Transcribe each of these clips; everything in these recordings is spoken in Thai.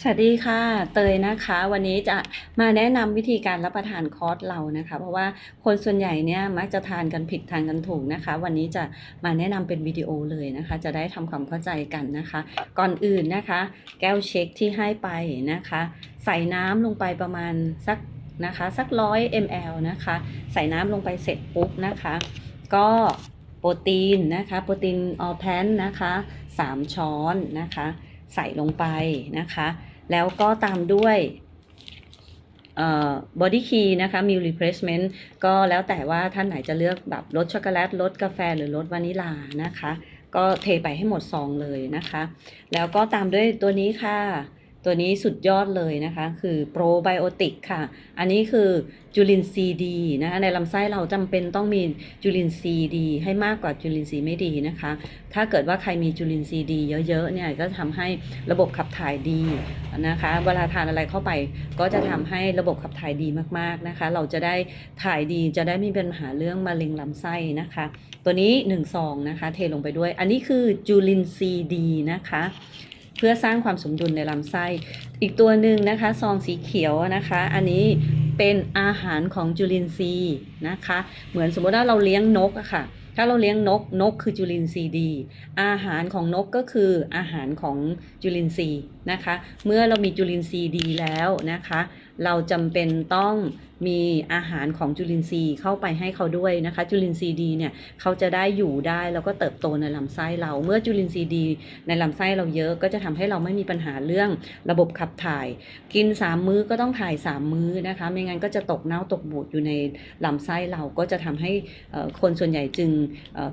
สวัสดีค่ะ เตยนะคะ วันนี้จะมาแนะนำวิธีการรับประทานคอร์สเรานะคะ เพราะว่าคนส่วนใหญ่เนี่ยมักจะทานกันผิดทานกันถูกนะคะ วันนี้จะมาแนะนำเป็นวิดีโอเลยนะคะ จะได้ทำความเข้าใจกันนะคะ ก่อนอื่นนะคะ แก้วเช็คที่ให้ไปนะคะ ใส่น้ำลงไปประมาณสักนะคะ สักร้อย ml นะคะ ใส่น้ำลงไปเสร็จปุ๊บนะคะ ก็โปรตีนนะคะ โปรตีนออแพนนะคะ 3 ช้อนนะคะ ใส่ลงไปนะคะ แล้วก็ตามด้วยบอดี้คีนะคะมิลรีเพรสเมนต์ก็แล้วแต่ว่าท่านไหนจะเลือกแบบรสช็อกโกแลตรสกาแฟหรือรสวานิลานะคะ ก็เทไปให้หมดซองเลยนะคะ แล้วก็ตามด้วยตัวนี้ค่ะ ตัวนี้สุดยอดเลยนะคะ คือโปรไบโอติกค่ะ อันนี้คือจุลินทรีย์ดีนะคะในลำไส้เราจำเป็นต้องมีจุลินทรีย์ดี ให้มากกว่าจุลินทรีย์ไม่ดีนะคะ ถ้าเกิดว่าใครมีจุลินทรีย์ดีเยอะๆเนี่ยก็ทำให้ระบบขับถ่ายดีนะคะ เวลาทานอะไรเข้าไปก็จะทำให้ระบบขับถ่ายดีมากๆนะคะ เราจะได้ถ่ายดีจะได้ไม่เป็นปัญหาเรื่องมะเร็งลำไส้นะคะ ตัวนี้1ซองนะคะ เทลงไปด้วย อันนี้คือจุลินทรีย์ดีนะคะ เพื่อสร้างความสมดุลในลำไส้ อีกตัวหนึ่งนะคะ ซองสีเขียวนะคะ อันนี้เป็นอาหารของจุลินทรีย์นะคะ เหมือนสมมติว่าเราเลี้ยงนกอะค่ะ ถ้าเราเลี้ยงนกนกคือจุลินทรีย์ดี อาหารของนกก็คืออาหารของจุลินทรีย์นะคะ เมื่อเรามีจุลินทรีย์ดีแล้วนะคะ เราจำเป็นต้อง มีอาหารของจุลินทรีย์เข้าไปให้เขาด้วยนะคะ จุลินทรีย์ดีเนี่ยเขาจะได้อยู่ได้แล้วก็เติบโตในลำไส้เรา เมื่อจุลินทรีย์ดี ในลำไส้เราเยอะก็จะทำให้เราไม่มีปัญหาเรื่องระบบขับถ่าย กิน 3 มื้อก็ต้องถ่าย 3 มื้อนะคะ ไม่งั้นก็จะตกเน่าตกบูดอยู่ในลำไส้เราก็จะทำให้คนส่วนใหญ่จึง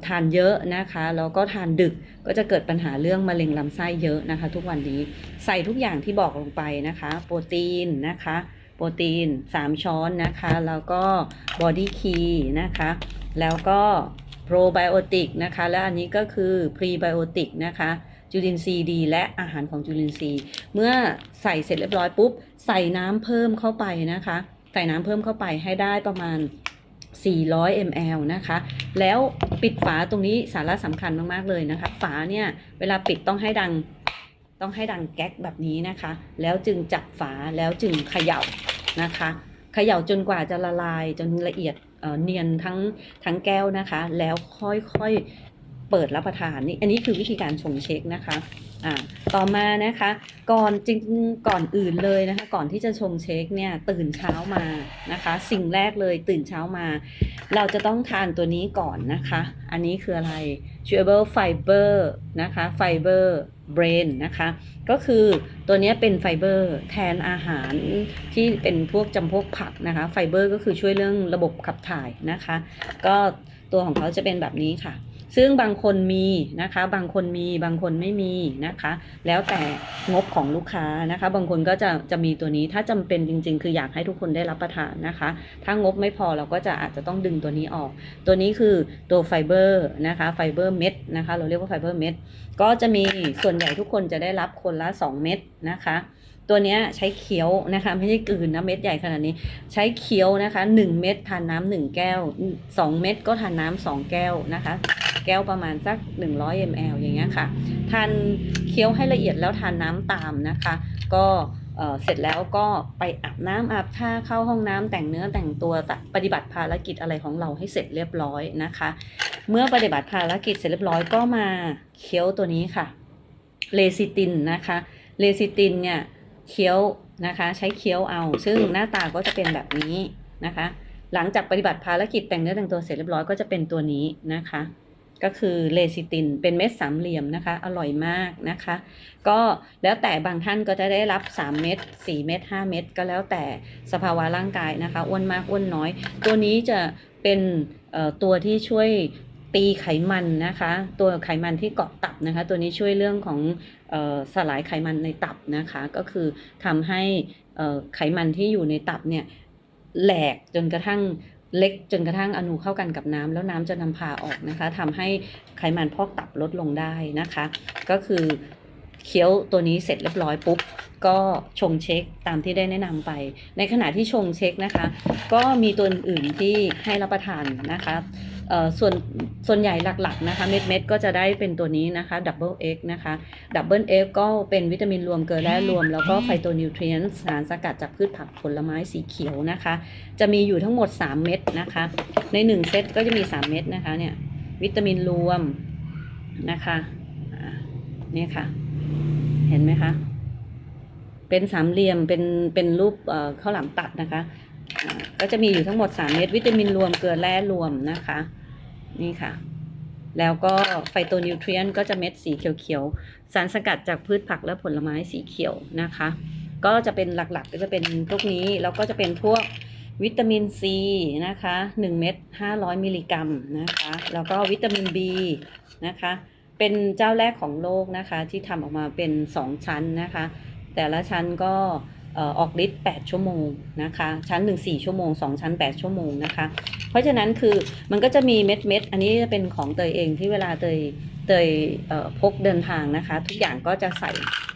ทานเยอะนะคะแล้วก็ทานดึกก็จะเกิดปัญหาเรื่องมะเร็งลำไส้เยอะนะคะ ทุกวันนี้ใส่ทุกอย่างที่บอกลงไปนะคะ โปรตีนนะคะ โปรตีน 3 ช้อนนะคะ แล้วก็บอดี้คีนะคะ แล้วก็โปรไบโอติกนะคะ และอันนี้ก็คือพรีไบโอติกนะคะจุลินทรีย์ดีและอาหารของจุลินทรีย์ เมื่อใส่เสร็จเรียบร้อยปุ๊บ ใส่น้ำเพิ่มเข้าไปนะคะ ใส่น้ำเพิ่มเข้าไปให้ได้ประมาณ 400 ml นะคะ แล้วปิดฝาตรงนี้สาระสำคัญมาก ๆ เลยนะคะ ฝาเนี่ย เวลาปิดต้องให้ดัง ต้องให้ดังแก๊กแบบนี้นะคะ แล้วจึงจับฝาแล้วจึงเขย่านะคะเขย่าจนกว่าจะละลายจนละเอียดเเนียนทั้งทั้งแก้วนะคะ แล้วค่อยๆเปิดรับประทานนี่อันนี้คือวิธีการชงเช็คนะคะอ่าต่อมานะคะก่อนจริงก่อนอื่นเลยนะคะ ก่อนที่จะชงเช็คเนี่ยตื่นเช้ามานะคะ สิ่งแรกเลยตื่นเช้ามา เราจะต้องทานตัวนี้ก่อนนะคะ อันนี้คืออะไร chewable fiber นะคะ fiber เบรนนะคะ ก็คือตัวนี้เป็นไฟเบอร์แทนอาหารที่เป็นพวกจำพวกผักนะคะ ไฟเบอร์ก็คือช่วยเรื่องระบบขับถ่ายนะคะ ก็ตัวของเขาจะเป็นแบบนี้ค่ะ ซึ่งบางคนมีนะคะ บางคนมีบางคนไม่มีนะคะ แล้วแต่งบของลูกค้านะคะ บางคนก็จะจะมีตัวนี้ถ้าจำเป็นจริง ๆ คืออยากให้ทุกคนได้รับประทานนะคะ ถ้างบไม่พอเราก็จะอาจจะต้องดึงตัวนี้ออก ตัวนี้คือตัวไฟเบอร์นะคะไฟเบอร์เม็ดนะคะ เราเรียกว่าไฟเบอร์เม็ดก็จะมีส่วนใหญ่ทุกคนจะได้รับคนละ 2 เม็ดนะคะตัวนี้ใช้เคี้ยวนะคะไม่ใช่กลืนนะเม็ดใหญ่ขนาดนี้ ใช้เคี้ยวนะคะ 1 เม็ดทานน้ำหนึ่งแก้ว 2 เม็ดก็ทานน้ำสองแก้วนะคะ แก้วประมาณสัก 100 ml อย่างเงี้ยค่ะทานเคี้ยวให้ละเอียดแล้วทานน้ำตามนะคะ ก็เอ่อเสร็จแล้วก็ไปอาบน้ำอาบท่าเข้าห้องน้ำแต่งเนื้อแต่งตัวปฏิบัติภารกิจอะไรของเราให้เสร็จเรียบร้อยนะคะ เมื่อปฏิบัติภารกิจเสร็จเรียบร้อยก็มาเคี้ยวตัวนี้ค่ะเลซิตินนะคะเลซิตินเนี่ยเคี้ยวนะคะใช้เคี้ยวเอา ซึ่งหน้าตาก็จะเป็นแบบนี้นะคะ หลังจากปฏิบัติภารกิจแต่งเนื้อแต่งตัวเสร็จเรียบร้อยก็จะเป็นตัวนี้นะคะ ก็คือเลซิตินเป็นเม็ดสามเหลี่ยมนะคะ อร่อยมากนะคะ ก็แล้วแต่บางท่านก็จะได้รับ 3 เม็ด4 เม็ด5 เม็ดก็แล้วแต่สภาวะร่างกายนะคะอ้วนมากอ้วนน้อย ตัวนี้จะเป็นตัวที่ช่วยตีไขมันนะคะ ตัวไขมันที่เกาะตับนะคะ ตัวนี้ช่วยเรื่องของออสลายไขมันในตับนะคะ ก็คือทำให้ไขมันที่อยู่ในตับเนี่ยแหลกจนกระทั่ง เล็กจนกระทั่งอนูเข้ากันกับน้ำแล้วน้ำจะนำพาออกนะคะทำให้ไขมันพอกตับลดลงได้นะคะ ก็คือเคี้ยวตัวนี้เสร็จเรียบร้อยปุ๊บก็ชงเช็คตามที่ได้แนะนำไป ในขณะที่ชงเช็คนะคะ ก็มีตัวอื่นที่ให้รับประทานนะคะ ส่วนส่วนใหญ่หลักๆนะคะเม็ดเม็ดๆก็จะได้เป็นตัวนี้นะคะดับเบิลเอ็กนะคะดับเบิลเอ็กก็เป็นวิตามินรวมเกลือแร่รวม แล้วก็ไฟโตนิวทรีนสารสกัดจากพืชผักผลไม้สีเขียวนะคะ จะมีอยู่ทั้งหมด 3 เม็ดนะคะ ใน 1 เซตก็จะมี 3 เม็ดนะคะเนี่ยวิตามินรวมนะคะนี่ค่ะ เห็นไหมคะเป็นสามเหลี่ยมเป็นเป็นรูปข้าวหลามตัดนะคะ ก็จะมีอยู่ทั้งหมด 3 เม็ดวิตามินรวมเกลือแร่รวมนะคะ นี่ค่ะ แล้วก็ไฟโตนิวทรีนก็จะเม็ดสีเขียวๆ สารสกัดจากพืชผักและผลไม้สีเขียวนะคะ ก็จะเป็นหลักๆ ก็จะเป็นพวกนี้ แล้วก็จะเป็นพวกวิตามินซีนะคะ1เม็ด500 มิลลิกรัมนะคะ แล้วก็วิตามิน B นะคะ เป็นเจ้าแรกของโลกนะคะที่ทำออกมาเป็น 2 ชั้นนะคะ แต่ละชั้นก็ ออกฤทธิ์8ชั่วโมงนะคะ ชั้น1 4ชั่วโมง 2 ชั้น 8 ชั่วโมงนะคะ เพราะฉะนั้นคือมันก็จะมีเม็ดเม็ดๆอันนี้จะเป็นของเตยเองที่เวลาเตยเตยเพกเดินทางนะคะ ทุกอย่างก็จะใส่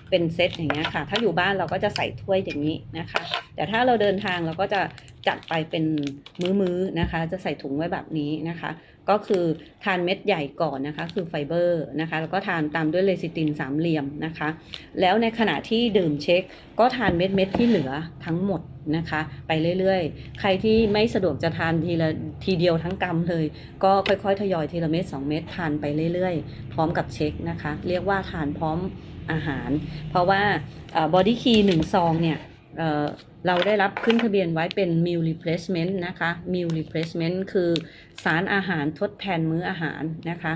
เป็นเซตอย่างเงี้ยค่ะ ถ้าอยู่บ้านเราก็จะใส่ถ้วยอย่างนี้นะคะ แต่ถ้าเราเดินทางเราก็จะ จัดไปเป็นมื้อๆนะคะ จะใส่ถุงไว้แบบนี้นะคะ ก็คือทานเม็ดใหญ่ก่อนนะคะ คือไฟเบอร์นะคะ แล้วก็ทานตามด้วยเลซิตินสามเหลี่ยมนะคะ แล้วในขณะที่ดื่มเช็ค ก็ทานเม็ดเม็ดๆที่เหลือทั้งหมดนะคะ ไปเรื่อยๆ ใครที่ไม่สะดวกจะทานทีละทีเดียวทั้งกำเลย ก็ค่อยๆ ทยอยทีละเม็ด2เม็ดทานไปเรื่อยๆ พร้อมกับเช็คนะคะ เรียกว่าทานพร้อมอาหาร เพราะว่าบอดี้คีหนึ่งซองเนี่ย เราได้รับขึ้นทะเบียนไว้เป็น meal replacement นะคะ meal replacement คือสารอาหารทดแทนมื้ออาหารนะคะ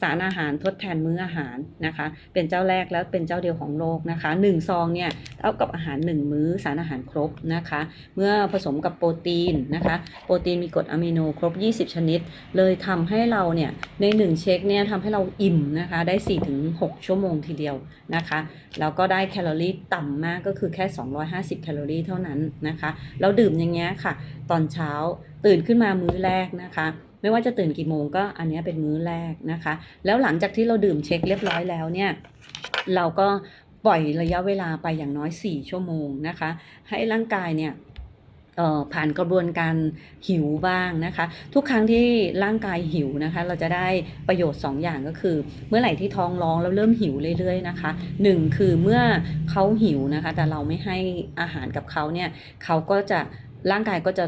สารอาหารทดแทนมื้ออาหารนะคะ เป็นเจ้าแรกแล้วเป็นเจ้าเดียวของโลกนะคะ1ซองเนี่ยเท่ากับอาหาร 1 มื้อสารอาหารครบนะคะ เมื่อผสมกับโปรตีนนะคะ โปรตีนมีกรดอะมิโนครบ 20 ชนิด เลยทำให้เราเนี่ยใน 1 เช็คเนี่ยทำให้เราอิ่มนะคะ ได้ 4-6 ชั่วโมงทีเดียวนะคะ แล้วก็ได้แคลอรี่ต่ำมากก็คือแค่ 250 แคลอรี่เท่านั้นนะคะเราดื่มอย่างเงี้ยค่ะ ตอนเช้าตื่นขึ้นมามื้อแรกนะคะไม่ว่าจะตื่นกี่โมงก็อันนี้เป็นมื้อแรกนะคะ แล้วหลังจากที่เราดื่มเช็คเรียบร้อยแล้วเนี่ยเราก็ปล่อยระยะเวลาไปอย่างน้อย 4 ชั่วโมงนะคะ ให้ร่างกายเนี่ยผ่านกระบวนการหิวบ้างนะคะ ทุกครั้งที่ร่างกายหิวนะคะ เราจะได้ประโยชน์ 2 อย่างก็คือ เมื่อไหร่ที่ท้องร้องแล้วเริ่มหิวเรื่อยๆนะคะหนึ่งคือเมื่อเขาหิวนะคะ แต่เราไม่ให้อาหารกับเขาเนี่ยเขาก็จะร่างกายก็จะ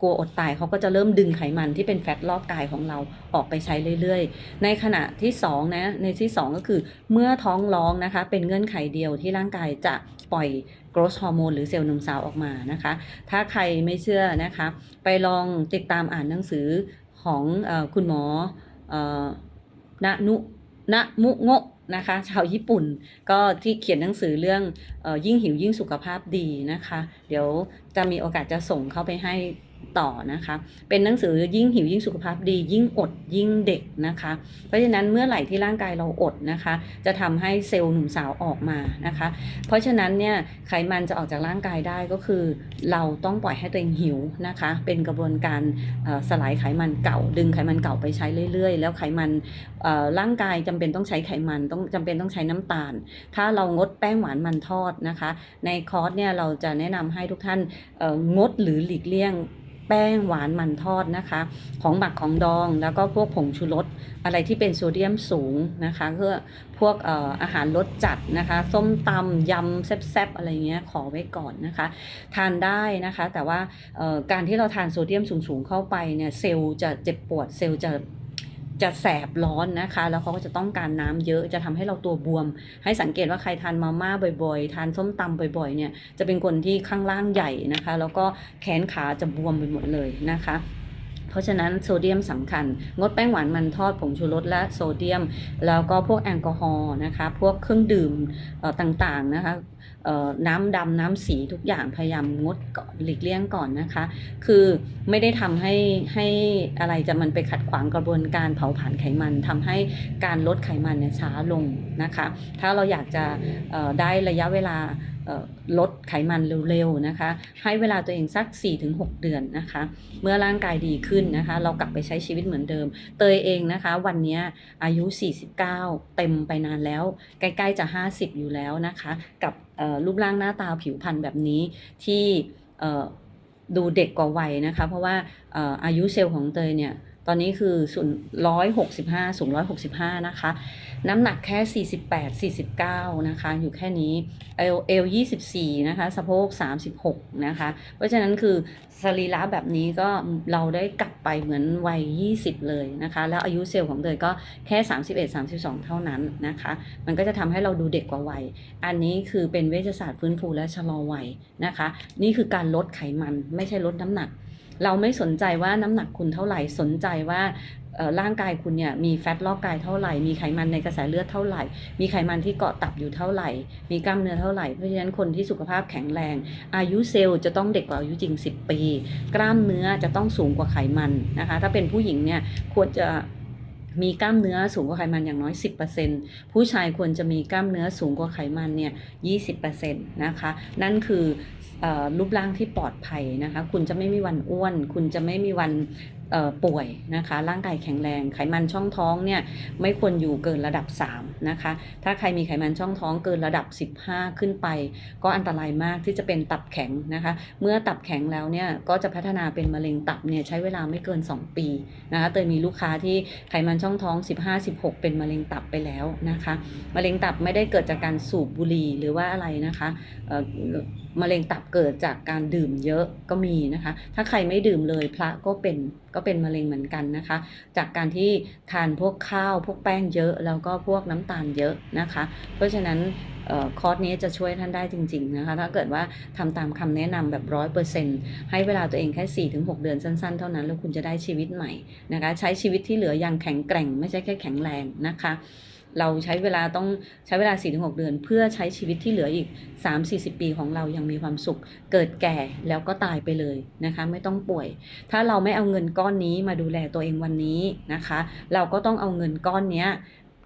กลัวอดตายเขาก็จะเริ่มดึงไขมันที่เป็นแฟตรอบกายของเราออกไปใช้เรื่อยๆ ในขณะที่2นะในที่ 2 ก็คือเมื่อท้องร้องนะคะเป็นเงื่อนไขเดียวที่ร่างกายจะปล่อย growth hormone หรือเซลล์นมสาวออกมานะคะ ถ้าใครไม่เชื่อนะคะ ไปลองติดตามอ่านหนังสือของอคุณหมอเอ่อนะนุนะมุโงะนะคะชาวญี่ปุ่นก็ที่เขียนหนังสือเรื่องอยิ่งหิวยิ่งสุขภาพดีนะคะ เดี๋ยวจะมีโอกาสจะส่งเข้าไปให้ ต่อนะคะ เป็นหนังสือยิ่งหิวยิ่งสุขภาพดี ยิ่งอดยิ่งเด็กนะคะ เพราะฉะนั้นเมื่อไหร่ที่ร่างกายเราอดนะคะ จะทำให้เซลล์หนุ่มสาวออกมานะคะ เพราะฉะนั้นเนี่ยไขมันจะออกจากร่างกายได้ก็คือ เราต้องปล่อยให้ตัวเองหิวนะคะ เป็นกระบวนการสลายไขมันเก่า ดึงไขมันเก่าไปใช้เรื่อยๆ แล้วไขมันร่างกายจำเป็นต้องใช้ไขมันต้องจำเป็นต้องใช้น้ำตาล ถ้าเรางดแป้งหวานมันทอดนะคะ ในคอร์สเนี่ยเราจะแนะนำให้ทุกท่านงดหรือหลีกเลี่ยง แป้งหวานมันทอดนะคะ ของหมักของดองแล้วก็พวกผงชูรสอะไรที่เป็นโซเดียมสูงนะคะเพื่อพวกออาหารรสจัดนะคะ ส้มตำยำแซ่บๆอะไรเงี้ยขอไว้ก่อนนะคะ ทานได้นะคะ แต่ว่าการที่เราทานโซเดียมสูงๆเข้าไปเนี่ยเซลล์จะเจ็บปวดเซลล์จะ จะแสบร้อนนะคะ แล้วเขาก็จะต้องการน้ำเยอะจะทำให้เราตัวบวม ให้สังเกตว่าใครทานมาม่าบ่อยๆ ทานส้มตำบ่อยๆเนี่ยจะเป็นคนที่ข้างล่างใหญ่นะคะ แล้วก็แขนขาจะบวมไปหมดเลยนะคะ เพราะฉะนั้นโซเดียมสำคัญ งดแป้งหวานมันทอดผงชูรสและโซเดียม แล้วก็พวกแอลกอฮอล์นะคะ พวกเครื่องดื่มต่างๆนะคะน้ำดำน้ำสีทุกอย่างพยายามงดหลีกเลี่ยงก่อนนะคะ คือไม่ได้ทำให้ให้อะไรจะมันไปขัดขวางกระบวนการเผาผลาญไขมันทำให้การลดไขมันเนี่ยช้าลงนะคะ ถ้าเราอยากจะได้ระยะเวลา ลดไขมันเร็วๆนะคะ ให้เวลาตัวเองสัก 4-6 เดือนนะคะ เมื่อร่างกายดีขึ้นนะคะ เรากลับไปใช้ชีวิตเหมือนเดิม เตยเองนะคะ วันนี้อายุ 49 เต็มไปนานแล้ว ใกล้ๆจะ 50 อยู่แล้วนะคะ กับรูปร่างหน้าตาผิวพรรณแบบนี้ที่ดูเด็กกว่าวัยนะคะ เพราะว่าอายุเซลล์ของเตยเนี่ย ตอนนี้คือสูงร้อยหกสิบห้าสูงร้อยหกสิบห้านะคะ น้ำหนักแค่สี่สิบแปดสี่สิบเก้านะคะ อยู่แค่นี้ เอลเอลยี่สิบสี่นะคะ สะโพกสามสิบหกนะคะ เพราะฉะนั้นคือสรีระแบบนี้ก็เราได้กลับไปเหมือนวัย20เลยนะคะ แล้วอายุเซลล์ของเตยก็แค่31 32เท่านั้นนะคะ มันก็จะทำให้เราดูเด็กกว่าวัย อันนี้คือเป็นเวชศาสตร์ฟื้นฟูและชะลอวัยนะคะ นี่คือการลดไขมันไม่ใช่ลดน้ำหนัก เราไม่สนใจว่าน้ำหนักคุณเท่าไหร่สนใจว่าร่างกายคุณเนี่ยมีแฟตรอบกายเท่าไหร่ มีไขมันในกระแสเลือดเท่าไหร่ มีไขมันที่เกาะตับอยู่เท่าไหร่ มีกล้ามเนื้อเท่าไหร่ เพราะฉะนั้นคนที่สุขภาพแข็งแรง อายุเซลล์จะต้องเด็กกว่าอายุจริง 10 ปี กล้ามเนื้อจะต้องสูงกว่าไขมันนะคะ ถ้าเป็นผู้หญิงเนี่ยควรจะ มีกล้ามเนื้อสูงกว่าไขมันอย่างน้อย 10%ผู้ชายควรจะมีกล้ามเนื้อสูงกว่าไขมันเนี่ย 20%นะคะ นั่นคืออรูปร่างที่ปลอดภัยนะคะ คุณจะไม่มีวันอ้วน คุณจะไม่มีวัน ป่วยนะคะ ร่างกายแข็งแรง ไขมันช่องท้องเนี่ยไม่ควรอยู่เกินระดับ 3 นะคะ ถ้าใครมีไขมันช่องท้องเกินระดับ 15 ขึ้นไป ก็อันตรายมากที่จะเป็นตับแข็งนะคะ เมื่อตับแข็งแล้วเนี่ยก็จะพัฒนาเป็นมะเร็งตับเนี่ยใช้เวลาไม่เกิน 2 ปีนะคะเตยมีลูกค้าที่ไขมันช่องท้อง 15-16 เป็นมะเร็งตับไปแล้วนะคะ มะเร็งตับไม่ได้เกิดจากการสูบบุหรี่หรือว่าอะไรนะคะเอ่อมะเร็งตับเกิดจากการดื่มเยอะก็มีนะคะ ถ้าใครไม่ดื่มเลยพระก็เป็นก็เป็นมะเร็งเหมือนกันนะคะ จากการที่ทานพวกข้าวพวกแป้งเยอะ แล้วก็พวกน้ำตาลเยอะนะคะ เพราะฉะนั้นคอร์สนี้จะช่วยท่านได้จริงๆนะคะ ถ้าเกิดว่าทำตามคำแนะนำแบบร้อยเปอร์เซ็นต์ให้เวลาตัวเองแค่4-6เดือนสั้นๆ เท่านั้น แล้วคุณจะได้ชีวิตใหม่นะคะ ใช้ชีวิตที่เหลืออย่างแข็งแกร่ง ไม่ใช่แค่แข็งแรงนะคะ เราใช้เวลาต้องใช้เวลา 4-6 เดือน เพื่อใช้ชีวิตที่เหลืออีก 3-40 ปีของเรายังมีความสุข เกิดแก่แล้วก็ตายไปเลยนะคะไม่ต้องป่วย ถ้าเราไม่เอาเงินก้อนนี้มาดูแลตัวเองวันนี้นะคะ เราก็ต้องเอาเงินก้อนนี้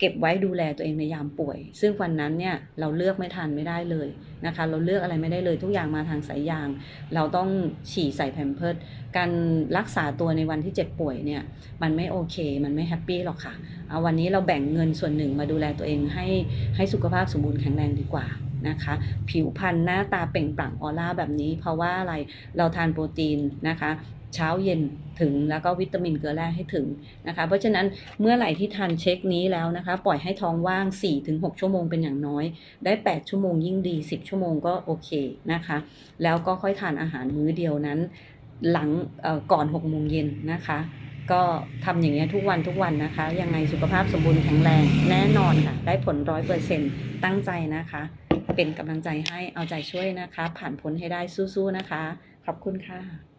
เก็บไว้ดูแลตัวเองในยามป่วย ซึ่งวันนั้นเนี่ยเราเลือกไม่ทันไม่ได้เลยนะคะ เราเลือกอะไรไม่ได้เลยทุกอย่างมาทางสายยาง เราต้องฉี่ใส่แพมเพิร์ดการรักษาตัวในวันที่เจ็บป่วยเนี่ยมันไม่โอเค มันไม่แฮปปี้หรอกค่ะเอาวันนี้เราแบ่งเงินส่วนหนึ่งมาดูแลตัวเองให้ให้สุขภาพสมบูรณ์แข็งแรงดีกว่านะคะ ผิวพรรณหน้าตาเปล่งปลั่งออร่าแบบนี้ เพราะว่าอะไรเราทานโปรตีนนะคะ เช้าเย็นถึงแล้วก็วิตามินเกลือแร่ให้ถึงนะคะ เพราะฉะนั้นเมื่อไหร่ที่ทานเช็คนี้แล้วนะคะ ปล่อยให้ท้องว่าง 4-6 ชั่วโมงเป็นอย่างน้อย ได้ 8 ชั่วโมงยิ่งดี 10 ชั่วโมงก็โอเคนะคะ แล้วก็ค่อยทานอาหารมื้อเดียวนั้น หลังก่อน6โมงเย็นนะคะ ก็ทำอย่างเงี้ยทุกวันทุกวันนะคะ ยังไงสุขภาพสมบูรณ์แข็งแรงแน่นอนค่ะ ได้ผลร้อยเปอร์เซ็นต์ตั้งใจนะคะ เป็นกำลังใจให้เอาใจช่วยนะคะ ผ่านพ้นให้ได้สู้ๆนะคะ ขอบคุณค่ะ